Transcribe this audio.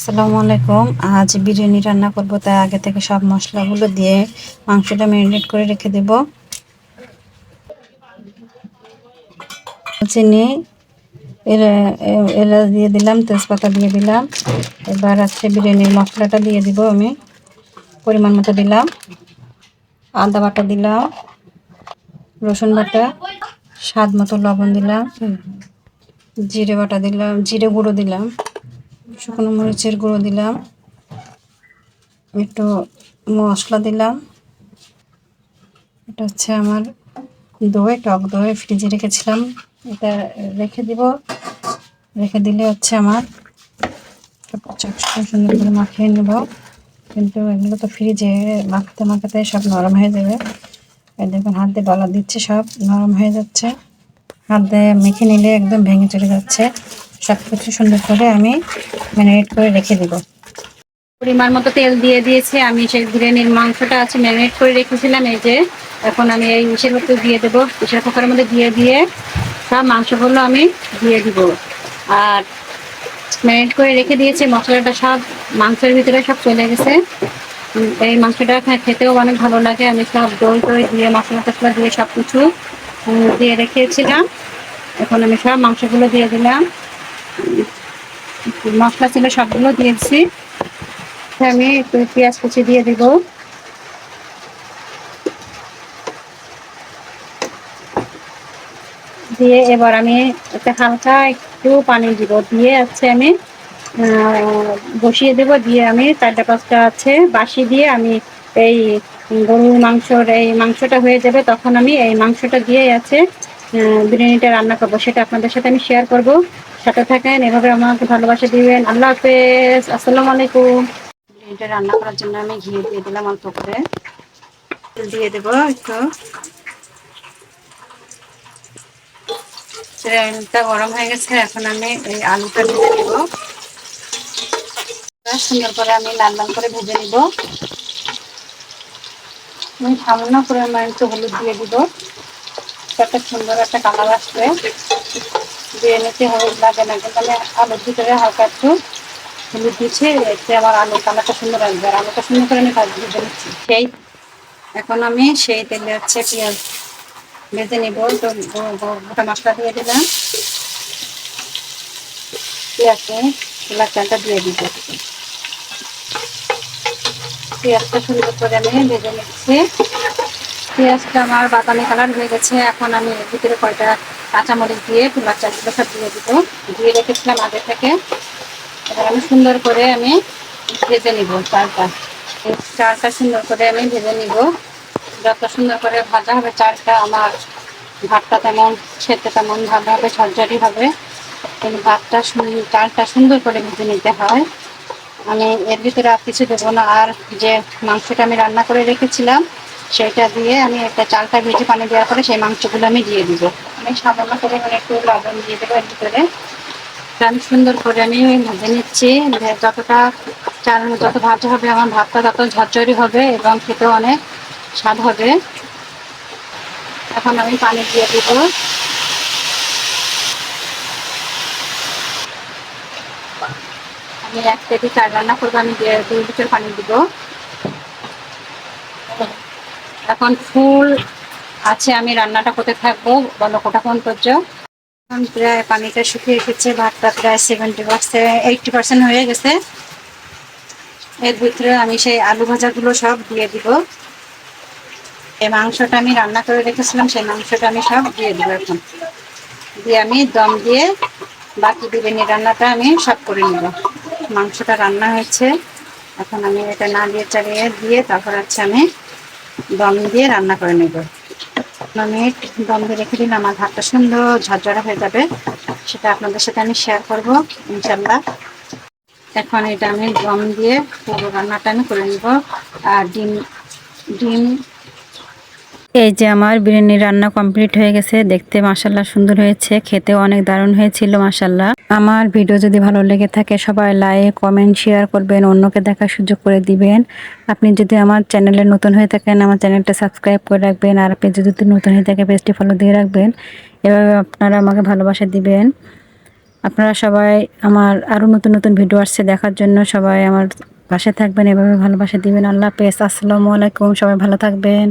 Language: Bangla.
আসসালামু আলাইকুম। আজ বিরিয়ানি রান্না করব তাই আগে থেকে সব মশলাগুলো দিয়ে মাংসটা ম্যারিনেট করে রেখে দেব। চিনি এলাচ দিয়ে দিলাম তেজপাতা দিয়ে দিলাম। এবার আছে বিরিয়ানির মশলাটা দিয়ে দিব আমি। পরিমাণ মতো দিলাম। আদা বাটা দিলাম। রসুন বাটা স্বাদ মতো লবণ দিলাম। জিরে বাটা দিলাম জিরে গুঁড়ো দিলাম। শুকনো মরিচের গুঁড়ো দিলাম। একটু মশলা দিলাম। এটা হচ্ছে আমার দই, টক দই ফ্রিজে রেখেছিলাম। এটা রেখে দিব। রেখে দিলে হচ্ছে আমার সুন্দর করে মাখিয়ে নেব। কিন্তু এগুলো তো ফ্রিজে মাখাতে মাখাতে সব নরম হয়ে যাবে। দেখুন, হাত দিয়ে গলা দিচ্ছে সব, নরম হয়ে যাচ্ছে। হাত দিয়ে মেখে নিলে একদম ভেঙে চলে যাচ্ছে। সব সুন্দর করে আমি ম্যারিনেট করে রেখে দিব। পরিমাণ মতো তেল দিয়ে দিয়েছে, আমি সেই বিরিয়ানির মাংসটা আছে ম্যারিনেট করে রেখেছিলাম, এই যে এখন আমি এই ইসের মধ্যে দিয়ে দেবো প্রেশার কুকারের মধ্যে দিয়ে দিয়ে সব মাংসগুলো আমি দিয়ে দিব। আর ম্যারিনেট করে রেখে দিয়েছে, মশলাটা সব মাংসের ভিতরে সব চলে গেছে। এই মাংসটা খেতেও অনেক ভালো লাগে, আমি সব দই টই দিয়ে, মশলা টশলা দিয়ে সব কিছু দিয়ে রেখেছিলাম। এখন আমি সব মাংসগুলো দিয়ে দিলাম। মশলা ছিল সবগুলো দিয়েছি। আমি একটু পেঁয়াজ কুচি দিয়ে দিব। দিয়ে এবার আমি একটা হালকা একটু পানি দিব। দিয়ে আছে আমি বসিয়ে দেব। দিয়ে আমি চারটা পাঁচটা আছে, বাসি দিয়ে আমি এই গরুর মাংসর, এই মাংসটা হয়ে যাবে, তখন আমি এই মাংসটা দিয়ে আছে। বিরিয়ানিটা রান্না করব, সেটা আপনাদের সাথে আমি শেয়ার করব। সাথে থাকেন, এভাবে আমাকে ভালোবাসা দিবেন। আল্লাহ হাফেজ, আসসালামু আলাইকুম। বিরিয়ানিটা রান্না করার জন্য আমি ঘি দিয়ে দিলাম অল্প করে। দিয়ে দেবো একটু। গরম হয়ে গেছে, এখন আমি এই আলুটা ভেজে নিব। সুন্দর করে আমি লাল লাল করে ভেজে নিব। আমি সামান্য পরিমাণ একটু হলুদ দিয়ে দিব। একটা সুন্দর একটা কালার আসবে। দিয়ে নিতে হলুদ লাগে না, কিন্তু আমি আলুর ভিতরে হালকা একটু হলুদ দিচ্ছি, এতে আমার আলুর কালারটা সুন্দর আসবে। আর আলুটা সুন্দর করে আমি ভাজ ভেজে নিচ্ছি। সেই, এখন আমি সেই তেলে হচ্ছে পেঁয়াজ ভেজে নিব। তো গোটা মশলা দিয়ে দিলাম। পেঁয়াজে গোলাপ চালটা দিয়ে দিব। পেঁয়াজটা সুন্দর করে আমি ভেজে নিচ্ছি। পেঁয়াজটা আমার বাদামি কালার হয়ে গেছে। এখন আমি এর ভিতরে কয়টা কাঁচামরিচ দিয়ে গোলাপ চালগুলো সব দিয়ে দিব। দিয়ে রেখেছিলাম আগে থেকে। এবার আমি সুন্দর করে আমি ভেজে নিব চালটা। চালটা সুন্দর করে আমি ভেজে নিব। যত সুন্দর করে ভাজা হবে চালটা, আমার ভাতটা তেমন খেতে তেমন ভালো হবে, ঝরঝরি হবে। কিন্তু ভাতটা চালটা সুন্দর করে ভেজে নিতে হয়। আমি এর ভিতরে আর কিছু দেবো না। আর যে মাংসটা আমি রান্না করে রেখেছিলাম সেটা দিয়ে আমি একটা চালটা ভেজে পানি দেওয়ার পরে সেই মাংসগুলো আমি দিয়ে দিব। আমি সামান্য করে মানে একটু লবণ দিয়ে দেবো এর ভিতরে আমি সুন্দর করে আমি ভেজে নিচ্ছি। যতটা চাল, যত ভাজা হবে, আমার ভাতটা তত ঝরঝরি হবে এবং খেতেও অনেক স্বাদ হবে। এখন আমি পানি দিয়ে দিব। আমি এক কেজি চাল রান্না করব, আমি দুই লিটার পানি দিব। এখন ফুল আছে, আমি রান্নাটা করতে থাকব, বলো কোটা কোন করছ? এখন প্রায় পানিটা শুকিয়ে গেছে ভাতটা প্রায় সেভেন্টি পার্সেন্ট এইটটি পার্সেন্ট হয়ে গেছে। এর ভিতরে আমি সেই আলু ভাজাগুলো সব দিয়ে দিব। এই মাংসটা আমি রান্না করে রেখেছিলাম, সেই মাংসটা আমি সব দিয়ে দিব এখন। দিয়ে আমি দম দিয়ে বাকি বিরিয়ানি রান্নাটা আমি সব করে নিব। মাংসটা রান্না হয়েছে, এখন আমি এটা না দিয়ে চালিয়ে দিয়ে তারপর হচ্ছে আমি দম দিয়ে রান্না করে নেব। মিনিট দম দিয়ে রেখে দিলে আমার ভাতটা সুন্দর ঝরঝরা হয়ে যাবে। সেটা আপনাদের সাথে আমি শেয়ার করব ইনশাল্লাহ এখন এটা আমি দম দিয়ে পুরো রান্নাটা আমি করে নেব। আর ডিম ডিম এই যে আমার বিরিয়ানি রান্না কমপ্লিট হয়ে গেছে, দেখতে মাসাল্লাহ সুন্দর হয়েছে খেতে অনেক দারুণ হয়েছিল মাসাল্লাহ আমার ভিডিও যদি ভালো লেগে থাকে, সবাই লাইক কমেন্ট শেয়ার করবেন, অন্যকে দেখার সুযোগ করে দিবেন। আপনি যদি আমার চ্যানেলে নতুন হয়ে থাকেন, আমার চ্যানেলটা সাবস্ক্রাইব করে রাখবেন, আর আপনি যদি নতুন হয়ে থাকে পেজটি ফলো দিয়ে রাখবেন। এভাবে আপনারা আমাকে ভালোবাসা দিবেন। আপনারা সবাই আমার আরও নতুন নতুন ভিডিও আসছে দেখার জন্য, সবাই আমার পাশে থাকবেন, এভাবে ভালোবাসা দিবেন। আল্লাহ হাফেজ, আসসালামু আলাইকুম, সবাই ভালো থাকবেন।